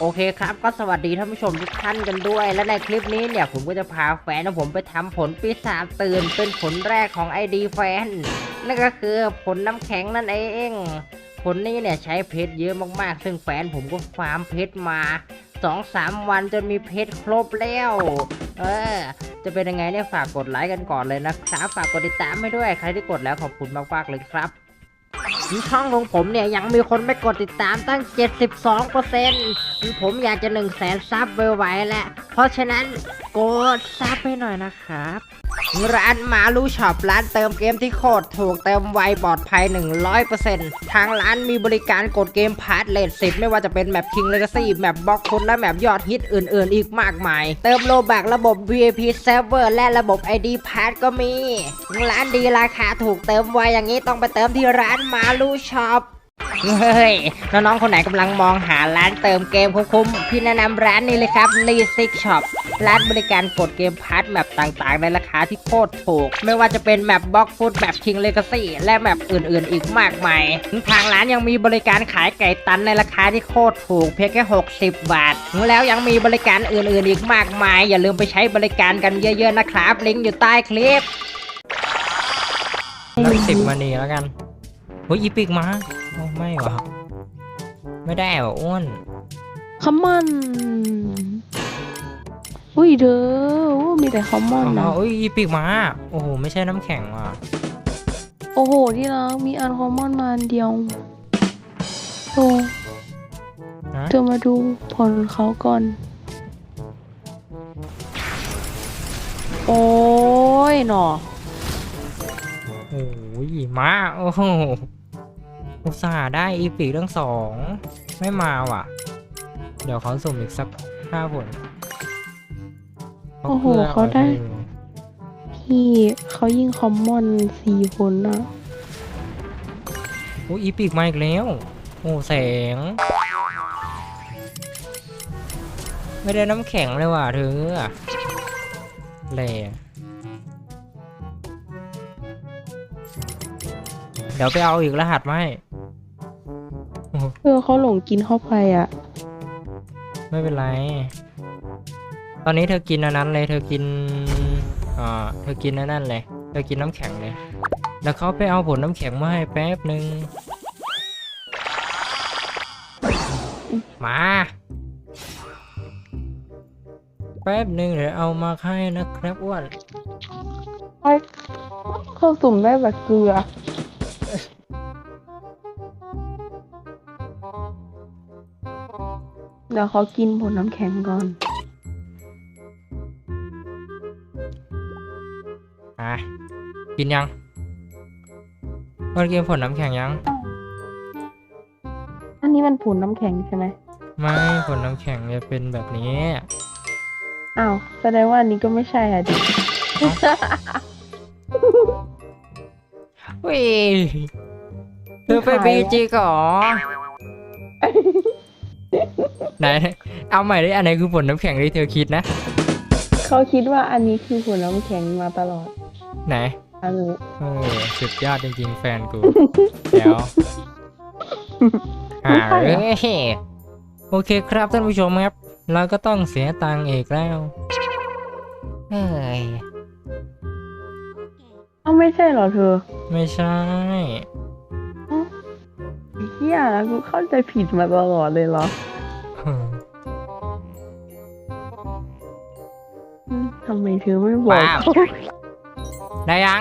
โอเคครับก็สวัสดีท่านผู้ชมทุกท่านกันด้วย และในคลิปนี้เนี่ยผมก็จะพาแฟนของผมไปทำผลปีศาจตื่นเป็นผลแรกของไอดีแฟนนั่นก็คือผลน้ำแข็งนั่นเองผลนี้เนี่ยใช้เพชรเยอะมากๆ ซึ่งแฟนผมก็ฟาร์มเพชรมาสองสามวันจนมีเพชรครบแล้ว เออ จะเป็นยังไงเนี่ยฝากกดไลค์กันก่อนเลยนะครับ ฝากกดติดตามให้ด้วย ใครที่กดแล้วขอบคุณมากๆเลยครับ ช่องของผมเนี่ยยังมีคนไม่กดติดตามตั้ง 72%ผมอยากจะ1 0 0 0 0แสนซับไวๆแล้วเพราะฉะนั้นกดซับให้หน่อยนะครับ ร้านมาลูช็อปร้านเติมเกมที่โคตรถูกเติมไวปลอดภัย 100%ทางร้านมีบริการกดเกมพาร์ทเลทสิไม่ว่าจะเป็นแมป King Legacy แมปบล็อกคุณและแมปยอดฮิตอื่นๆ อีกมากมาย เติมโลบักระบบ VIP Server และระบบ ID Pass ก็มี ร้านดีราคาถูกเติมไวอย่างนี้ต้องไปเติมที่ร้านมาลูช็อป เฮ้ย น้องๆ คนไหนกำลังมองหาร้านเติมเกมคุ้มๆ พี่แนะนำร้านนี้เลยครับ l e s i c Shop ร้านบริการกดเกมพาร์ทแมปต่างๆ ในราคาที่โคตรถูก ไม่ว่าจะเป็นแมปบล็อกฟุตแมป King Legacy และแมปอื่นๆ อีกมากมาย ทางร้านยังมีบริการขายไก่ตันในราคาที่โคตรถูก เพียงแค่ 60 บาท แล้วยังมีบริการอื่นๆ อีกมากมาย อย่าลืมไปใช้บริการกันเยอะๆ นะครับ ลิงก์อยู่ใต้คลิปนับสิบมานีแล้วกันเฮ้ยอีปิกมา ไม่หรอไม่ได้หรออ้วนคอมมอนอุ้ยเด้อโอ้มีแต่คอมมอนอ๋นะออุ้ยอีปิกมาโอ้โหไม่ใช่น้ำแข็งว่ะโอ้โหที่รักมีอันคอมมอนมาอันเดียวโอ้ฮะเธอมาดูผลเขาก่อน โอ้ยหนอโอ้ยมาโอ้โห อุตส่าห์ได้อีปิกทั้งสองไม่มาว่ะ เดี๋ยวเขาสุ่มอีกสักห้าผลโอ้โหเขาได้ พี่เขายิงคอมมอนสี่ผลนะโอ้ยอีปิกมาอีกแล้ว โอ้แสง ไม่ได้น้ำแข็งเลยว่ะเธอแหล่เดี๋ยวไปเอาอีกรหัสมาให้ เออเขาหลงกินเข้าไปอะ ไม่เป็นไร ตอนนี้เธอกินอันนั้นเลย เธอกินอ่าเธอกินอันนั้นเลย เธอกินน้ำแข็งเลย แล้วเขาไปเอาผลน้ำแข็งมาให้แป๊บหนึ่งมาแป๊บหนึ่งเดี๋ยวเอามาให้นะครับอ้วนเขาสุ่มได้แบบเกลือ ดี๋ยวเขากินผลน้ำแข็งก่อน อะ กินยังอ้วนกินผลน้ำแข็งยัง อันนี้มันผลน้ำแข็งใช่ไหม ไม่ผลน้ำแข็งจะเป็นแบบนี้ อ้าว แสดงว่าอันนี้ก็ไม่ใช่อะดิเว้ยเธอไปบีจีก่อ ไหนเอาใหม่ดิอันไหนคือผลน้ำแข็งที่เธอคิดนะ เขาคิดว่าอันนี้คือผลน้ำแข็งมาตลอด ไหนอันนี้เออสุดยอดจริงๆ แฟนกูเดี๋ยวหาเอ้ยโอเคครับท่านผู้ชมครับ เราก็ต้องเสียตังค์อีกแล้วเฮ้ยอ้าวไม่ใช่เหรอเธอ ไม่ใช่เฮียแล้วกูเข้าใจผิดมาตลอดเลยเหรออื มทำไมเธอไม่บอกว้าว ได้ยัง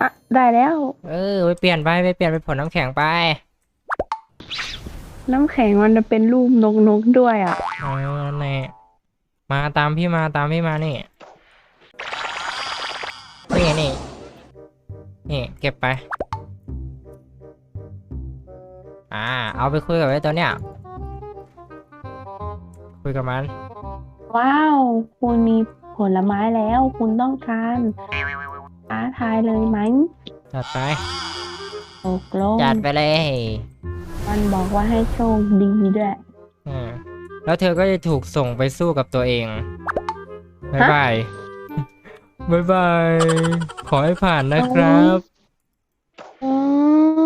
อะได้แล้ว เออไปเปลี่ยนไปไปเปลี่ยนเป็นผลน้ำแข็งไปน้ำแข็งมันจะเป็นรูปนกนกๆด้วยอะ เออนั่นแหละมาตามพี่มาตามพี่มานี่ นี่นี่นี่เก็บไป อ่า เอาไปคุยกับไอ้ตัวเนี้ยคุยกับมัน ว้าว คุณมีผลไม้แล้ว คุณต้องการท้าทายเลยไหมจัดไปตกลงจัดไปเลย มันบอกว่าให้โชคดีด้วยอ่าแล้วเธอก็จะถูกส่งไปสู้กับตัวเองบ๊ายบายบ๊ายบาย ขอให้ผ่านนะครับอื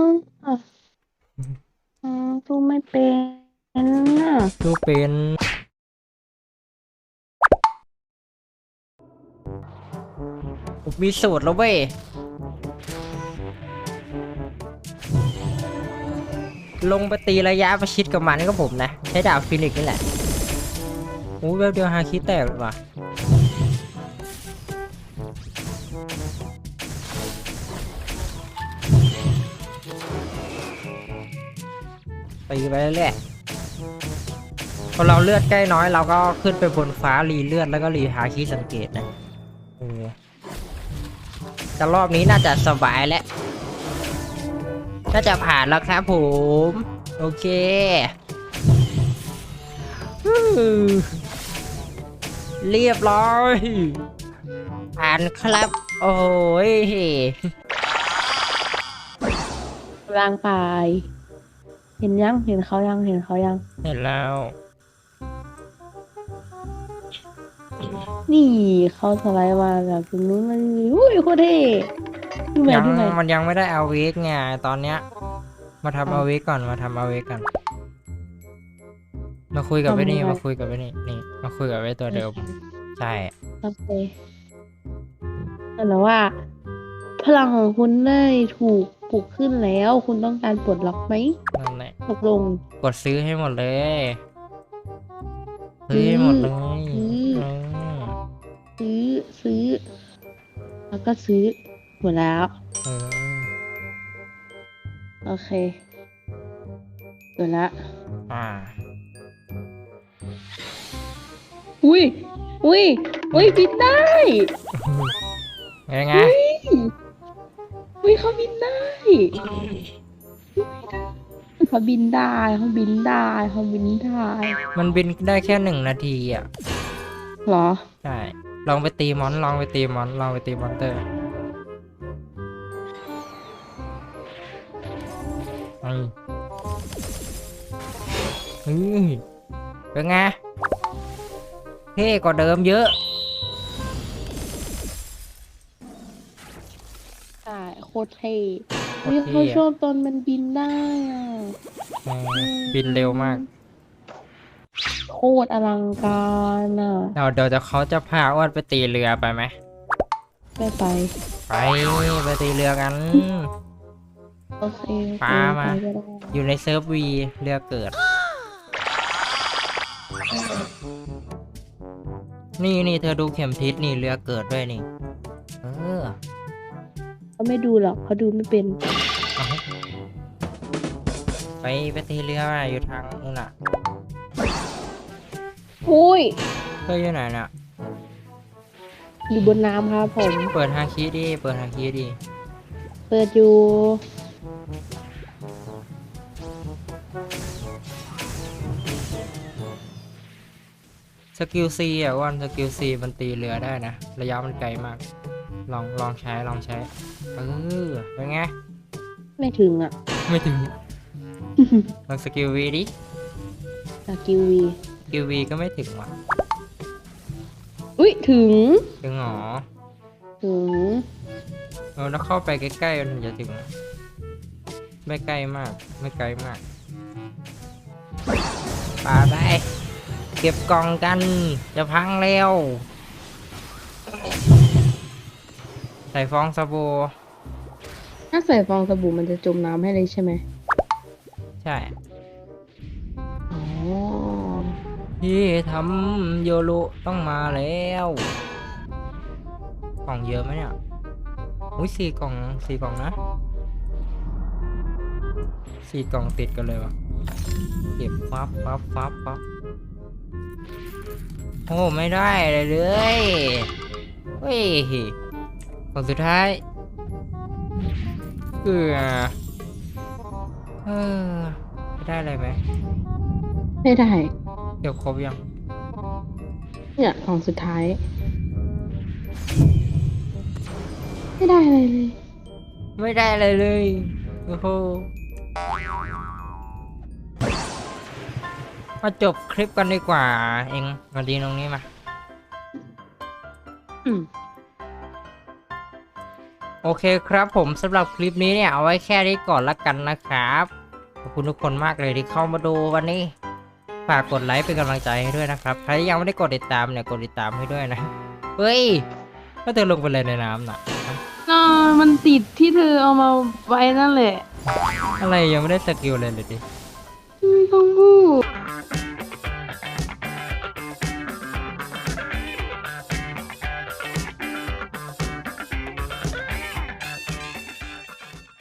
มอะอืมสู้ไม่เป็นน่ะดูเป็น มีสูตรแล้วเว้ยลงไปตีระยะประชิดกับมันก็ผมนะ ใช้ดาบฟินิกนี่แหละโอ้ยแวบเดียวฮาคิแตกเลยว่ะตีไปเรื่อยๆพอเราเลือดใกล้น้อยเราก็ขึ้นไปบนฟ้ารีเลือดแล้วก็รีฮาคิสังเกตนะเออ แต่รอบนี้น่าจะสบายแล้วน่าจะผ่านแล้วครับผม โอเคฮู้เรียบร้อย ผ่านครับ โอ้ย ร่างกาย เห็นยัง เห็นเขายัง เห็นเขายัง เห็นแล้ว นี่เขาสไลด์มาแบบตรงนู้นมันอุ้ยโคตรเท่ดูแมยัวงดูแมวมันยังไม่ได้เอาเวกไงตอนเนี้ย มาทำอ๋อเอาเวกก่อนมาทำเอาเวกก่อนมาคุยกับไอ้นี่ทำยังไงมาคุยกับไอ้นี่นี่ มาคุยกับไอ้ตัวเดิมใช่โอเคแต่ว่า พลังของคุณได้ถูกปลุกขึ้นแล้ว คุณต้องการปลดล็อกไหมนั่นแหละตกลงกดซื้อให้หมดเลยซื้อให้หมดเลย ก็ซื้อหมดแล้ว เออโอเคเดี๋ยวละ อ่า อุ้ย อุ้ย อุ้ยบินได้ยังไง อุ้ย อุ้ยเขาบินได้เขาบินได้เขาบินได้เขาบินได้มันบินได้แค่หนึ่งนาทีอะ เหรอ ใช่ ลองไปตีมอน ลองไปตีมอน ลองไปตีมอนเตอร์ไอ้เฮ้ยเป็นไง เท่กว่าเดิมเยอะ ใช่โคตรเท่โคอุ้ยตรเท่เขาอะชอบตอนมันบินได้อะเออบินเร็วมากโค ตรอลังการอะเดี๋ยวเดี๋ยวจะเขาจะพาอ้วนไปตีเรือไปไหมไม่ไป ไปไปตีเรือกัน โอเคปามา ไปก็ได้อยู่ในเซิร์ฟวีเรือเกิด นี่นี่เธอดูเข็มทิศนี่เรือเกิดด้วยนี่ เออเขาไม่ดูหรอกเขาดูไม่เป็นเอาไปไปตีเรือมาอยู่ทางนู่นน่ะ อุ้ยเพื่ออยู่ไหนน่ะ อยู่บนน้ำครับผม เปิดฮาคิดิ เปิดฮาคิดิ เปิดอยู่ สกิลซีอะวันสกิลซีมันตีเรือได้นะ ระยะมันไกลมาก ลองลองใช้ลองใช้ เออ เป็นไง ไม่ถึงอะ ไม่ถึง ลองสกิลวีดิจากกิววีส กิลวีก็ไม่ถึงว่ะ อุ้ยถึง ถึงหรอถึงเออแล้วเข้าไปใกล้ๆมันถึงจะถึง ไม่ใกล้มาก ไม่ไกลมากปาไป เก็บกล่องกัน จะพังแล้ว ใส่ฟองสบู่ถ้าใส่ฟองสบู่มันจะจมน้ำให้เลยใช่ไหม ใช่ ที่ทำโยรุต้องมาแล้ว กล่องเยอะไหมเนี่ยอุ้ยสี่กล่องสี่กล่องนะสี่กล่องติดกันเลยวะเก็บฟับฟับฟับฟับโอ้ไม่ได้เลยเลยเฮ้ยกล่องสุดท้ายเออเออได้อะไรไหมไม่ได้ เดี๋ยวครบยัง เนี่ยของสุดท้าย ไม่ได้อะไรเลย ไม่ได้อะไรเลย โอ้โห มาจบคลิปกันดีกว่า เองมาดีตรงนี้มา อืมโอเคครับผมสำหรับคลิปนี้เนี่ย เอาไว้แค่นี้ก่อนละกันนะครับ ขอบคุณทุกคนมากเลยที่เข้ามาดูวันนี้ ฝากกดไลค์เป็นกำลังใจให้ด้วยนะครับใครที่ยังไม่ได้กดติดตามเนี่ยกดติดตามให้ด้วยนะเฮ้ยก็เธอลงไปเลยในน้ำน่ะน่ามันติดที่เธอเอามาไว้นั่นแหละอะไรยังไม่ได้สกิลเลยเลยดิไม่ต้องพูด